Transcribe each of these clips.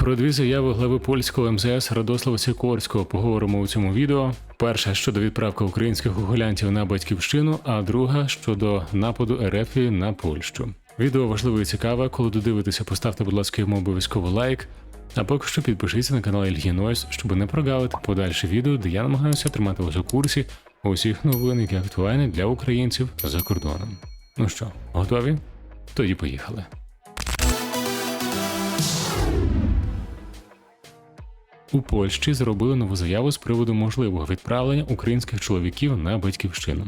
Про дві заяви глави польського МЗС Радослава Сікорського поговоримо у цьому відео. Перша щодо відправки українських уголянців на батьківщину, а друга щодо нападу РФ на Польщу. Відео важливе і цікаве. Коли додивитеся, поставте, будь ласка, йому обов'язково лайк. А поки що підпишіться на канал Ільї Нойс, щоб не прогавити подальше відео, де я намагаюся тримати вас у курсі усіх новин, які актуальні для українців за кордоном. Ну що, готові? Тоді поїхали. У Польщі зробили нову заяву з приводу можливого відправлення українських чоловіків на батьківщину.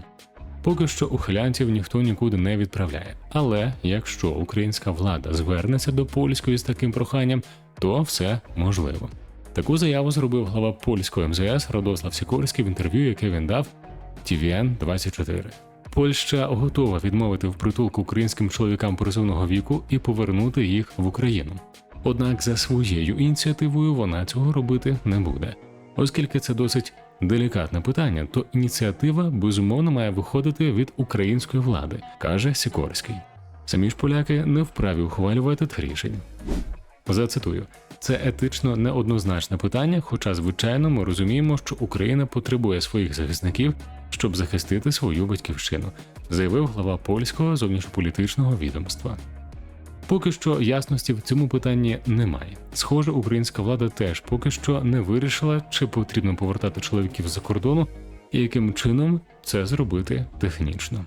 Поки що ухилянців ніхто нікуди не відправляє. Але якщо українська влада звернеться до польської з таким проханням, то все можливо. Таку заяву зробив глава польського МЗС Радослав Сікорський в інтерв'ю, яке він дав tvn 24 Польща готова відмовити в притулку українським чоловікам призовного віку і повернути їх в Україну. Однак за своєю ініціативою вона цього робити не буде. Оскільки це досить делікатне питання, то ініціатива безумовно має виходити від української влади, каже Сікорський. Самі ж поляки не вправі ухвалювати тих рішень. Зацитую, це етично неоднозначне питання, хоча, звичайно, ми розуміємо, що Україна потребує своїх захисників, щоб захистити свою батьківщину, заявив глава польського зовнішньополітичного відомства. Поки що ясності в цьому питанні немає. Схоже, українська влада теж поки що не вирішила, чи потрібно повертати чоловіків за кордону і яким чином це зробити технічно.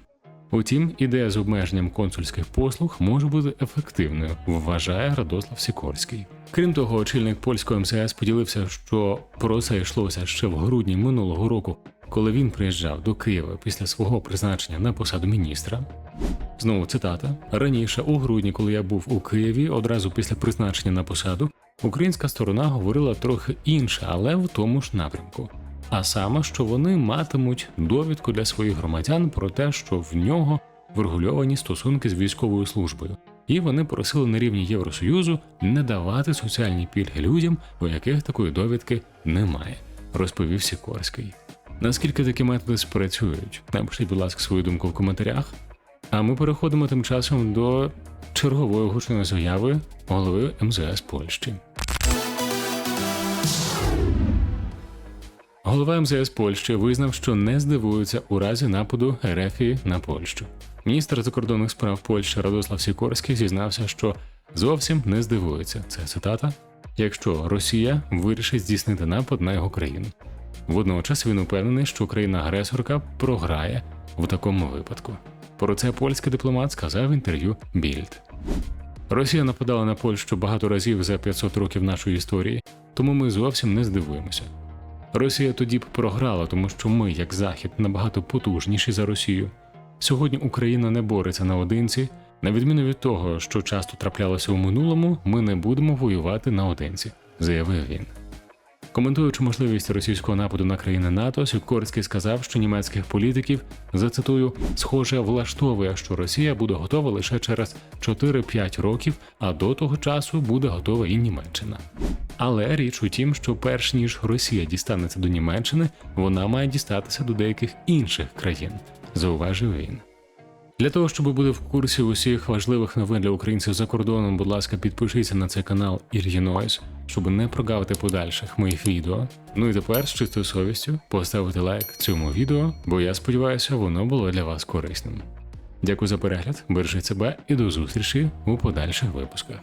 Утім, ідея з обмеженням консульських послуг може бути ефективною, вважає Радослав Сікорський. Крім того, очільник польського МСС поділився, що про це йшлося ще в грудні минулого року, коли він приїжджав до Києва після свого призначення на посаду міністра. Знову цитата: раніше, у грудні, коли я був у Києві, одразу після призначення на посаду, українська сторона говорила трохи інше, але в тому ж напрямку. А саме, що вони матимуть довідку для своїх громадян про те, що в нього врегульовані стосунки з військовою службою, і вони просили на рівні Євросоюзу не давати соціальні пільги людям, у яких такої довідки немає, розповів Сікорський. Наскільки такі методи спрацюють? Напишіть, будь ласка, свою думку в коментарях. А ми переходимо тим часом до чергової гучної заяви голови МЗС Польщі. Голова МЗС Польщі визнав, що не здивується у разі нападу Ерефії на Польщу. Міністр закордонних справ Польщі Радослав Сікорський зізнався, що зовсім не здивується. Це цитата. Якщо Росія вирішить здійснити напад на його країну. Водночас він упевнений, що країна-агресорка програє в такому випадку. Про це польський дипломат сказав в інтерв'ю Більд. Росія нападала на Польщу багато разів за 500 років нашої історії, тому ми зовсім не здивуємося. Росія тоді б програла, тому що ми, як Захід, набагато потужніші за Росію. Сьогодні Україна не бореться наодинці. На відміну від того, що часто траплялося у минулому, ми не будемо воювати наодинці, заявив він. Коментуючи можливість російського нападу на країни НАТО, Сікорський сказав, що німецьких політиків зацитую схоже влаштовує, що Росія буде готова лише через 4-5 років, а до того часу буде готова і Німеччина. Але річ у тім, що перш ніж Росія дістанеться до Німеччини, вона має дістатися до деяких інших країн, зауважив він. Для того, щоб бути в курсі усіх важливих новин для українців за кордоном, будь ласка, підпишіться на цей канал Ільї Нойс, щоб не прогавити подальших моїх відео. Ну і тепер з чистою совістю поставити лайк цьому відео, бо я сподіваюся, воно було для вас корисним. Дякую за перегляд, бережіть себе і до зустрічі у подальших випусках.